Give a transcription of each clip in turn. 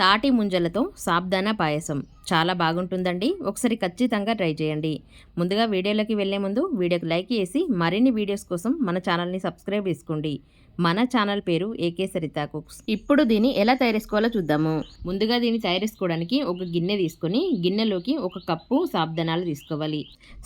తాటి ముంజలతో సాబ్దానా పాయసం. చాలా బాగుంటుందండి. ఒకసారి ఖచ్చితంగా ట్రై చేయండి. ముందుగా వీడియోలోకి వెళ్ళే ముందు వీడియోకి లైక్ చేసి మరిన్ని వీడియోస్ కోసం మన ఛానల్ని సబ్స్క్రైబ్ చేసుకోండి. మన ఛానల్ పేరు ఏకే సరితా కుక్స్ ఇప్పుడు దీన్ని ఎలా తయారు చేసుకోవాలో చూద్దాము. ముందుగా దీన్ని తయారు చేసుకోవడానికి ఒక గిన్నె తీసుకొని గిన్నెలోకి ఒక కప్పు సాబ్దానాలు తీసుకోవాలి.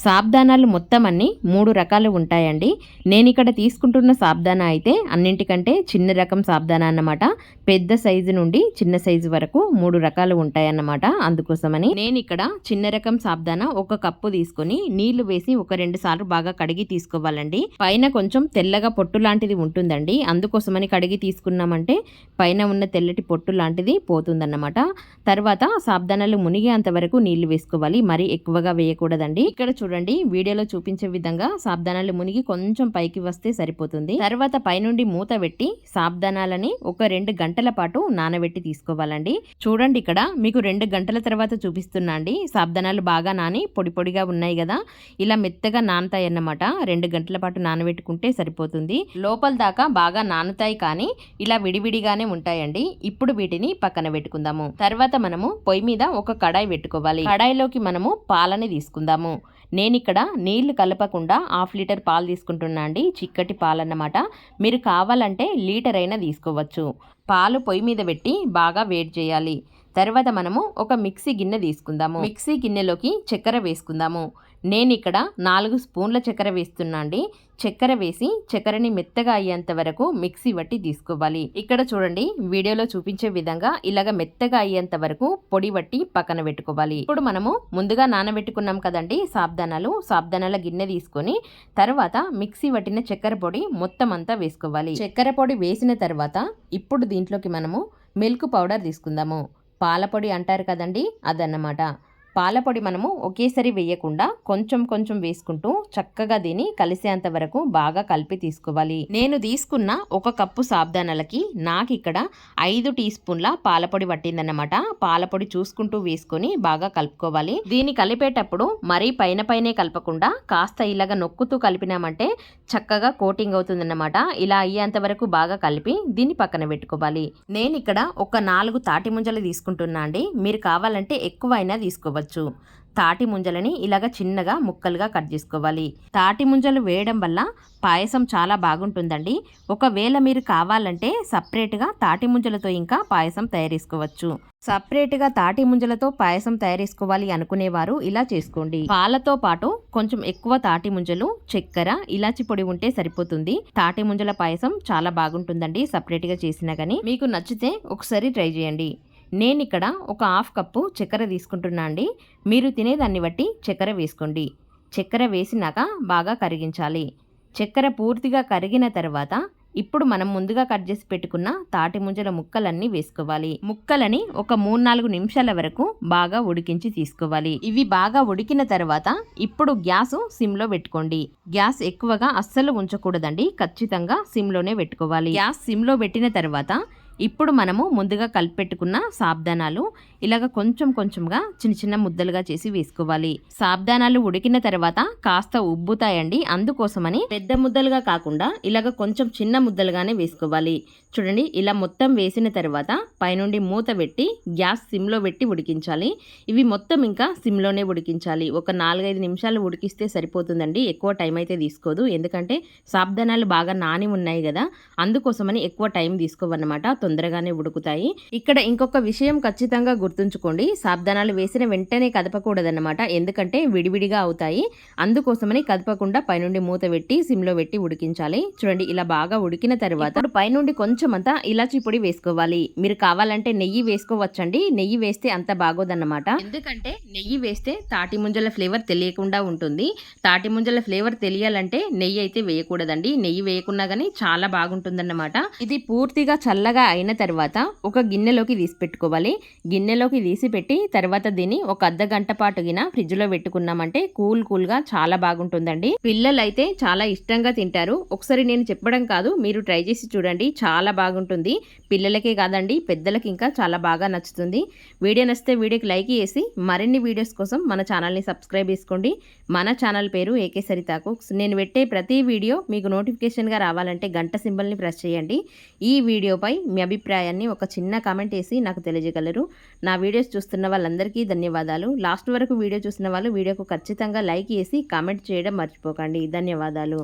సాబ్దానాలు మొత్తం అన్ని మూడు రకాలు ఉంటాయండి. నేను ఇక్కడ తీసుకుంటున్న సాబ్దానా అయితే అన్నింటికంటే చిన్న రకం సాబ్దానా అన్నమాట. పెద్ద సైజు నుండి చిన్న సైజు వరకు మూడు రకాలు ఉంటాయన్నమాట. అందుకోసమని నేను ఇక్కడ చిన్న రకం సాబ్దానా ఒక కప్పు తీసుకొని నీళ్ళు వేసి ఒక రెండు సార్లు బాగా కడిగి తీసుకోవాలండి. పైన కొంచెం తెల్లగా పొట్టు లాంటిది ఉంటుందండి. అందుకోసమని కడిగి తీసుకున్నామంటే పైన ఉన్న తెల్లటి పొట్టు లాంటిది పోతుందన్నమాట. తర్వాత సాబ్దానాలు మునిగేంత వరకు నీళ్ళు వేసుకోవాలి. మరి ఎక్కువగా వేయకూడదండి. ఇక్కడ చూడండి వీడియోలో చూపించే విధంగా సాబ్దానాలు మునిగి కొంచెం పైకి వస్తే సరిపోతుంది. తర్వాత పైనుండి మూత పెట్టి సాబ్దానాలని ఒక రెండు గంటల పాటు నానబెట్టి తీసుకోవాలండి. చూడండి ఇక్కడ మీకు రెండు గంటల తర్వాత చూపిస్తున్నా అండి. సాబ్దానాలు బాగా నాని పొడి పొడిగా ఉన్నాయి కదా. ఇలా మెత్తగా నానతాయి అన్నమాట. రెండు గంటల పాటు నానబెట్టుకుంటే సరిపోతుంది. లోపల దాకా బాగా నానుతాయి కానీ ఇలా విడివిడిగానే ఉంటాయండి. ఇప్పుడు వీటిని పక్కన పెట్టుకుందాము. తర్వాత మనము పొయ్యి మీద ఒక కడాయి పెట్టుకోవాలి. కడాయిలోకి మనము పాలని తీసుకుందాము. నేను ఇక్కడ నీళ్ళు కలపకుండా హాఫ్ లీటర్ పాలు తీసుకుంటున్నా అండి. చిక్కటి పాలన్నమాట. మీరు కావాలంటే లీటర్ అయినా తీసుకోవచ్చు. పాలు పొయ్యి మీద పెట్టి బాగా వేడి చేయాలి. తర్వాత మనము ఒక మిక్సీ గిన్నె తీసుకుందాము. మిక్సీ గిన్నెలోకి చక్కెర వేసుకుందాము. నేను ఇక్కడ నాలుగు స్పూన్ల చక్కెర వేస్తున్నా అండి చక్కెర వేసి చక్కెరని మెత్తగా అయ్యేంత వరకు మిక్సీ పట్టి తీసుకోవాలి. ఇక్కడ చూడండి వీడియోలో చూపించే విధంగా ఇలాగ మెత్తగా అయ్యేంత వరకు పొడి పట్టి పక్కన పెట్టుకోవాలి. ఇప్పుడు మనము ముందుగా నానబెట్టుకున్నాం కదండి సాబ్దానాలు. సాబ్దానాల గిన్నె తీసుకొని తర్వాత మిక్సీ పట్టిన చక్కెర పొడి మొత్తం అంతా వేసుకోవాలి. చక్కెర పొడి వేసిన తర్వాత ఇప్పుడు దీంట్లోకి మనము మిల్క్ పౌడర్ తీసుకుందాము. పాలపొడి అంటారు కదండి అదన్నమాట. పాలపొడి మనము ఒకేసారి వేయకుండా కొంచెం కొంచెం వేసుకుంటూ చక్కగా దీన్ని కలిసేంత వరకు బాగా కలిపి తీసుకోవాలి. నేను తీసుకున్న ఒక కప్పు సాబ్దానాలకి నాకు ఇక్కడ ఐదు టీ స్పూన్ల పాలపొడి పట్టిందన్నమాట. పాలపొడి చూసుకుంటూ వేసుకొని బాగా కలుపుకోవాలి. దీన్ని కలిపేటప్పుడు మరీ పైన పైనే కలపకుండా కాస్త ఇలాగా నొక్కుతూ కలిపినామంటే చక్కగా కోటింగ్ అవుతుందన్నమాట. ఇలా అయ్యేంత వరకు బాగా కలిపి దీన్ని పక్కన పెట్టుకోవాలి. నేను ఇక్కడ ఒక నాలుగు తాటి ముంజలు తీసుకుంటున్నా అండి. మీరు కావాలంటే ఎక్కువ అయినా తీసుకోవచ్చు తాటి ముంజలని ఇలాగ చిన్నగా ముక్కలుగా కట్ చేసుకోవాలి. తాటి ముంజలు వేయడం వల్ల పాయసం చాలా బాగుంటుందండి. ఒకవేళ మీరు కావాలంటే సపరేట్గా తాటి ముంజలతో ఇంకా పాయసం తయారేసుకోవచ్చు సపరేట్గా తాటి ముంజలతో పాయసం తయారేసుకోవాలి అనుకునేవారు ఇలా చేసుకోండి. పాలతో పాటు కొంచెం ఎక్కువ తాటి ముంజలు చక్కెర ఇలాచి పొడి ఉంటే సరిపోతుంది. తాటి ముంజల పాయసం చాలా బాగుంటుందండి సపరేట్గా చేసినా కానీ మీకు నచ్చితే ఒకసారి ట్రై చేయండి. నేను ఇక్కడ ఒక హాఫ్ కప్పు చక్కెర తీసుకుంటున్నా అండి. మీరు తినేదాన్ని బట్టి చక్కెర వేసుకోండి. చక్కెర వేసినాక బాగా కరిగించాలి. చక్కెర పూర్తిగా కరిగిన తర్వాత ఇప్పుడు మనం ముందుగా కట్ చేసి పెట్టుకున్న తాటి ముంజల ముక్కలన్నీ వేసుకోవాలి. ముక్కలని ఒక మూడు నాలుగు నిమిషాల వరకు బాగా ఉడికించి తీసుకోవాలి. ఇవి బాగా ఉడికిన తర్వాత ఇప్పుడు గ్యాస్ సిమ్లో పెట్టుకోండి. గ్యాస్ ఎక్కువగా అస్సలు ఉంచకూడదండి. ఖచ్చితంగా సిమ్లోనే పెట్టుకోవాలి. గ్యాస్ సిమ్లో పెట్టిన తర్వాత ఇప్పుడు మనము ముందుగా కలిపెట్టుకున్న సాబ్దానాలు ఇలాగ కొంచెం కొంచెంగా చిన్న చిన్న ముద్దలుగా చేసి వేసుకోవాలి. సాబ్దానాలు ఉడికిన తర్వాత కాస్త ఉబ్బుతాయండి. అందుకోసమని పెద్ద ముద్దలుగా కాకుండా ఇలాగ కొంచెం చిన్న ముద్దలుగానే వేసుకోవాలి. చూడండి ఇలా మొత్తం వేసిన తర్వాత పైనుండి మూత పెట్టి గ్యాస్ సిమ్లో పెట్టి ఉడికించాలి. ఇవి మొత్తం ఇంకా సిమ్లోనే ఉడికించాలి. ఒక నాలుగైదు నిమిషాలు ఉడికిస్తే సరిపోతుందండి. ఎక్కువ టైం అయితే తీసుకోదు. ఎందుకంటే సాబ్దానాలు బాగా నాని ఉన్నాయి కదా. అందుకోసమని ఎక్కువ టైం తీసుకోవన్నమాట. తొందరగానే ఉడుకుతాయి. ఇక్కడ ఇంకొక విషయం ఖచ్చితంగా గుర్తుంచుకోండి. సాబ్దానాలు వేసిన వెంటనే కదపకూడదన్నమాట. ఎందుకంటే విడివిడిగా అవుతాయి. అందుకోసమని కదపకుండా పైనుండి మూత పెట్టి సిమ్లో పెట్టి ఉడికించాలి. చూడండి ఇలా బాగా ఉడికిన తర్వాత పైనుండి కొంచెం అంతా ఇలాచి పొడి వేసుకోవాలి. మీరు కావాలంటే నెయ్యి వేసుకోవచ్చండి. నెయ్యి వేస్తే అంత బాగోదన్నమాట. ఎందుకంటే నెయ్యి వేస్తే తాటి ముంజల ఫ్లేవర్ తెలియకుండా ఉంటుంది. తాటి ముంజల ఫ్లేవర్ తెలియాలంటే నెయ్యి అయితే వేయకూడదండి. నెయ్యి వేయకున్నా కానీ చాలా బాగుంటుందన్నమాట. ఇది పూర్తిగా చల్లగా అయిన తర్వాత ఒక గిన్నెలోకి తీసి పెట్టుకోవాలి. గిన్నెలోకి తీసి పెట్టి తర్వాత దీన్ని ఒక అర్ధ గంట పాటు గిన ఫ్రిడ్జ్లో పెట్టుకున్నామంటే కూల్ కూల్గా చాలా బాగుంటుందండి. పిల్లలు అయితే చాలా ఇష్టంగా తింటారు. ఒకసారి నేను చెప్పడం కాదు మీరు ట్రై చేసి చూడండి. చాలా బాగుంటుంది. పిల్లలకే కాదండి పెద్దలకి ఇంకా చాలా బాగా నచ్చుతుంది. వీడియో నచ్చితే వీడియోకి లైక్ చేసి మరిన్ని వీడియోస్ కోసం మన ఛానల్ని సబ్స్క్రైబ్ చేసుకోండి. మన ఛానల్ పేరు ఏకే సరితాకు. నేను పెట్టే ప్రతి వీడియో మీకు నోటిఫికేషన్గా రావాలంటే గంట సింబల్ని ప్రెస్ చేయండి. ఈ వీడియోపై మీ అభిప్రాయాన్ని ఒక చిన్న కామెంట్ వేసి నాకు తెలియజేయగలరు. నా వీడియోస్ చూస్తున్న వాళ్ళందరికీ ధన్యవాదాలు. లాస్ట్ వరకు వీడియో చూసిన వాళ్ళు వీడియోకు ఖచ్చితంగా లైక్ వేసి కామెంట్ చేయడం మర్చిపోకండి. ధన్యవాదాలు.